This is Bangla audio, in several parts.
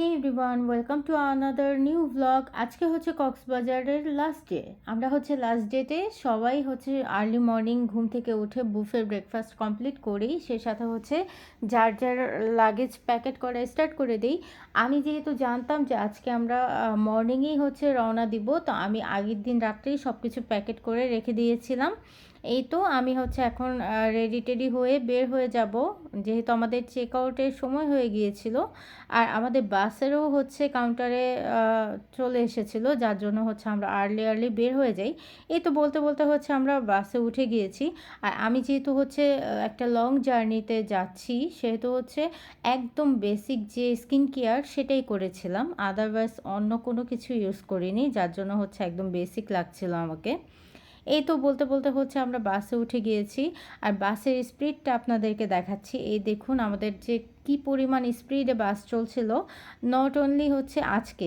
Hey everyone welcome to another new blog আজকে হচ্ছে কক্সবাজারের লাস্ট ডে আমরা হচ্ছে লাস্ট ডেতে সবাই হচ্ছে আর্লি মর্নিং ঘুম থেকে উঠে বুফে ব্রেকফাস্ট কমপ্লিট করেই সে সাথে হচ্ছে যার যার লাগেজ প্যাকেট করা স্টার্ট করে দিই। আমি যেহেতু জানতাম যে আজকে আমরা মর্নিংয়েই হচ্ছে রওনা দিব, তো আমি আগের দিন রাত্রেই সব কিছু প্যাকেট করে রেখে দিয়েছিলাম। এই তো আমি হচ্ছে এখন রেডি টেডি হয়ে বের হয়ে যাব। যেহেতু আমাদের চেক আউটের সময় হয়ে গিয়েছিল, আর আমাদের বাসেরও হচ্ছে কাউন্টারে চলে এসেছিল, যার জন্য হচ্ছে আমরা আর্লি আর্লি বের হয়ে যাই। এই তো বলতে বলতে হচ্ছে আমরা বাসে উঠে গিয়েছি। আর আমি যেহেতু হচ্ছে একটা লং জার্নিতে যাচ্ছি, সেহেতু হচ্ছে একদম বেসিক যে স্কিন কেয়ার সেটাই করেছিলাম। আদারওয়াইজ অন্য কোনো কিছু ইউজ করিনি, যার জন্য হচ্ছে একদম বেসিক লাগছিল আমাকে। এই তো বলতে বলতে হচ্ছে আমরা বাসে উঠে গিয়েছি আর বাসের স্পিডটা আপনাদেরকে দেখাচ্ছি। এই দেখুন আমাদের যে কি পরিমাণ স্পিডে বাস চলছিল। নট অনলি হচ্ছে আজকে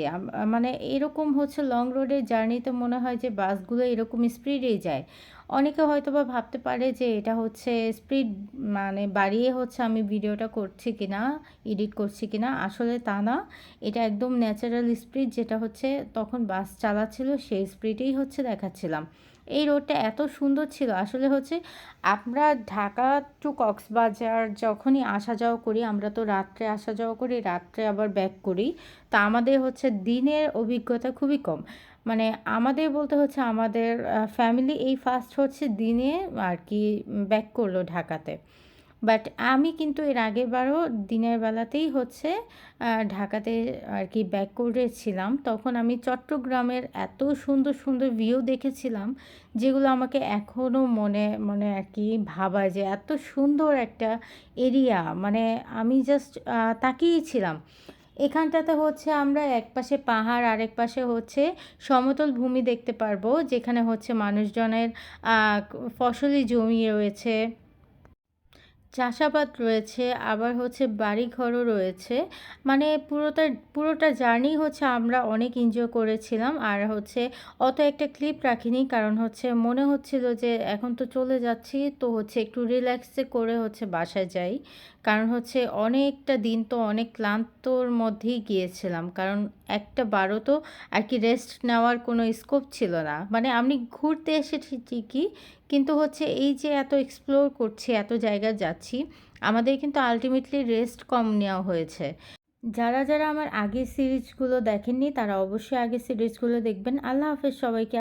মানে এরকম হচ্ছে লং রোডের জার্নিতে মনে হয় যে বাসগুলো এরকম স্পিডেই যায়। অনেকে হয়তো বা ভাবতে পারে যে এটা হচ্ছে স্পিড মানে বাড়িয়ে হচ্ছে আমি ভিডিওটা করছি কি না এডিট করছি কি না আসলে তা না, এটা একদম ন্যাচারাল স্পিড যেটা হচ্ছে তখন বাস চালাচ্ছিল, সেই স্পিডেই হচ্ছে দেখাচ্ছিলাম। এই রোডটা এত সুন্দর ছিল, আসলে হচ্ছে আমরা ঢাকা টু কক্সবাজার যখনই আসা যাওয়া করি, আমরা তো রাত্রে আসা যাওয়া করি, রাত্রে আবার ব্যাক করি। তা আমাদের হচ্ছে দিনের অভিজ্ঞতা খুবই কম। মানে আমাদের বলতে হচ্ছে আমাদের ফ্যামিলি এই ফার্স্ট হচ্ছে দিনে আর কি ব্যাক করল ঢাকাতে। বাট আমি কিন্তু এর আগের বারও দিনের বেলাতেই হচ্ছে ঢাকাতে আর কি ব্যাক করেছিলাম। তখন আমি চট্টগ্রামের এত সুন্দর সুন্দর ভিউ দেখেছিলাম, যেগুলো আমাকে এখনও মনে মনে আর কি ভাবা যে এত সুন্দর একটা এরিয়া মানে আমি জাস্ট তাকিয়েছিলাম এখানটাতে হচ্ছে আমরা এক পাশে পাহাড়, আরেক পাশে হচ্ছে সমতল ভূমি দেখতে পারব, যেখানে হচ্ছে মানুষজনের ফসলি জমি রয়েছে। চাষাবাদ রয়েছে, আবার হচ্ছে বাড়িঘরও রয়েছে। মানে পুরোটা পুরোটা জার্নি হচ্ছে আমরা অনেক এনজয় করেছিলাম। আর হচ্ছে অত একটা ক্লিপ রাখিনি, কারণ হচ্ছে মনে হচ্ছিল যে এখন তো চলে যাচ্ছি, তো হচ্ছে একটু রিল্যাক্সে করে হচ্ছে বাসায় যাই। কারণ হচ্ছে অনেকটা দিন তো অনেক ক্লান্তর মধ্যেই গিয়েছিলাম। কারণ একটা বারো তো আর কি রেস্ট নেওয়ার কোনো স্কোপ ছিল না। মানে আমি ঘুরতে এসেছি ঠিকই, কিন্তু হচ্ছে এই যে এত এক্সপ্লোর করছি, এত জায়গা জায়গায় যাচ্ছি আমাদের কিন্তু আলটিমেটলি রেস্ট কম নেওয়া হয়েছে। যারা যারা আমার আগের সিরিজগুলো দেখেননি, তারা অবশ্যই আগের সিরিজগুলো দেখবেন। আল্লাহ হাফেজ সবাইকে।